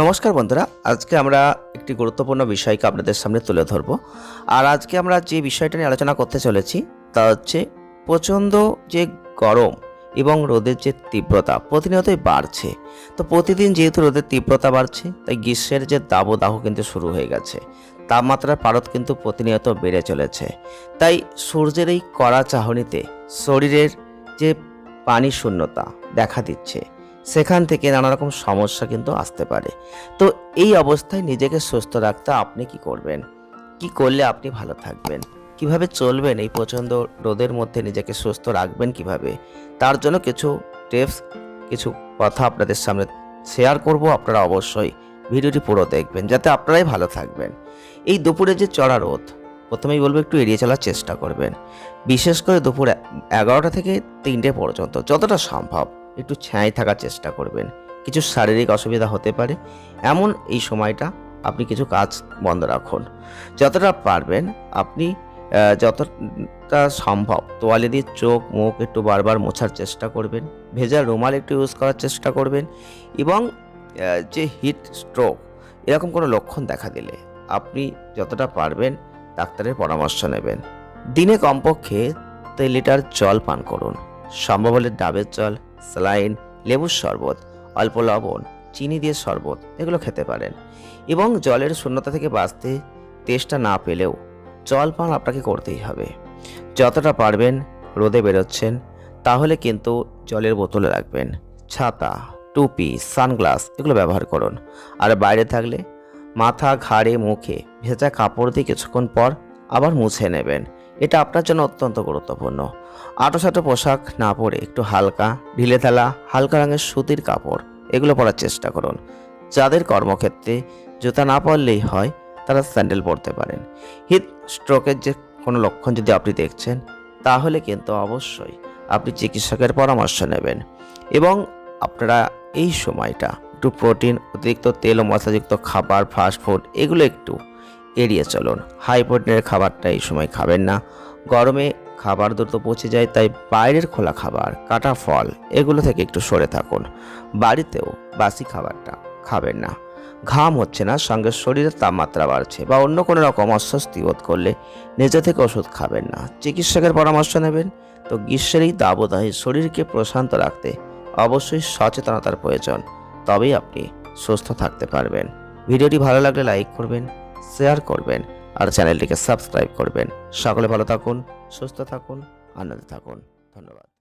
নমস্কার বন্ধুরা, আজকে আমরা একটি গুরুত্বপূর্ণ বিষয়কে আপনাদের সামনে তুলে ধরব। আর আজকে আমরা যে বিষয়টা নিয়ে আলোচনা করতে চলেছি, তা হচ্ছে প্রচণ্ড যে গরম এবং রোদের যে তীব্রতা প্রতিনিয়তই বাড়ছে। তো প্রতিদিন যেহেতু রোদের তীব্রতা বাড়ছে, তাই গ্রীষ্মের যে দাবদাহ কিন্তু শুরু হয়ে গেছে। তাপমাত্রার পারদ কিন্তু প্রতিনিয়ত বেড়ে চলেছে। তাই সূর্যের এই কড়া চাহনিতে শরীরের যে পানি শূন্যতা দেখা দিচ্ছে সেখান থেকে নানা রকম সমস্যা কিন্তু আসতে পারে। তো এই অবস্থায় নিজেকে সুস্থ রাখতে আপনি কি করবেন? কি করলে আপনি ভালো থাকবেন? কীভাবে চলবেন এই প্রচণ্ড রোদের মধ্যে নিজেকে সুস্থ রাখবেন কীভাবে? তার জন্য কিছু টিপস, কিছু কথা আপনাদের সামনে শেয়ার করব, আপনারা অবশ্যই ভিডিওটি পুরো দেখবেন, যাতে আপনারাই ভালো থাকবেন। এই দুপুরে যে চড়া রোদ, প্রথমেই বলব একটু এড়িয়ে চলার চেষ্টা করবেন। বিশেষ করে দুপুর এগারোটা থেকে তিনটে পর্যন্ত, যতটা সম্ভব। একটু ছায় থাকার চেষ্টা করবেন। কিছু শারীরিক অসুবিধা হতে পারে। এমন এই সময়টা আপনি কিছু কাজ বন্ধ রাখুন। যতটা পারবেন আপনি যতটা সম্ভব তোয়ালে দিয়ে চোখ মুখ একটু বারবার মোছার চেষ্টা করবেন। ভেজা রুমাল একটু ইউজ করার চেষ্টা করবেন এবং যে হিট স্ট্রোক এরকম কোনো লক্ষণ দেখা দিলে আপনি যতটা পারবেন ডাক্তারের পরামর্শ নেবেন। দিনে কমপক্ষে তিন লিটার জল পান করুন। সম্ভব হলে ডাবের জল স্যালাইন লেবুর শরবত, অল্প লবণ, চিনি দিয়ে শরবত, এগুলো খেতে পারেন। এবং জলের শূন্যতা থেকে বাঁচতে তেষ্টা না পেলেও জল পান আপনাকে করতেই হবে। যতটা পারবেন রোদে বেরোচ্ছেন, তাহলে কিন্তু জলের বোতলে রাখবেন। ছাতা, টুপি, সানগ্লাস, এগুলো ব্যবহার করুন। আর বাইরে থাকলে মাথা, ঘাড়ে, মুখে ভেজা কাপড় দিয়ে কিছুক্ষণ পর আবার মুছে নেবেন। এটা আপনার জন্য অত্যন্ত গুরুত্বপূর্ণ। আটোসাটো পোশাক না পরে একটু হালকা, ঢিলে থালা হালকা রঙের সুতির কাপড়, এগুলো পরার চেষ্টা করুন। যাদের কর্মক্ষেত্রে জুতা না পরলেই হয়, তারা স্যান্ডেল পরতে পারেন। হিট স্ট্রোকের যে কোনো লক্ষণ যদি আপনি দেখছেন, তাহলে কিন্তু অবশ্যই আপনি চিকিৎসকের পরামর্শ নেবেন। এবং আপনারা এই সময়টা একটু প্রোটিন, অতিরিক্ত তেল ও মশলাযুক্ত খাবার ফাস্টফুড এগুলো একটু এড়িয়ে চলুন। হাই প্রোটিনের খাবারটা এই সময় খাবেন না। গরমে খাবার দ্রুত পচে যায়, তাই বাইরের খোলা খাবার, কাটা ফল, এগুলো থেকে একটু সরে থাকুন। বাড়িতেও বাসি খাবারটা খাবেন না। ঘাম হচ্ছে না, সঙ্গে শরীরের তাপমাত্রা বাড়ছে বা অন্য কোনো রকম অস্বস্তি বোধ করলে নিজে থেকে ওষুধ খাবেন না। চিকিৎসকের পরামর্শ নেবেন? তো গ্রীষ্মের এই দাবদাহে শরীরকে প্রশান্ত রাখতে অবশ্যই সচেতনতার প্রয়োজন। তবেই আপনি সুস্থ থাকতে পারবেন। ভিডিওটি ভালো লাগলে লাইক করবেন শেয়ার করবেন আর চ্যানেলটিকে সাবস্ক্রাইব করবেন। সকলে ভালো থাকুন সুস্থ থাকুন আনন্দে থাকুন। ধন্যবাদ।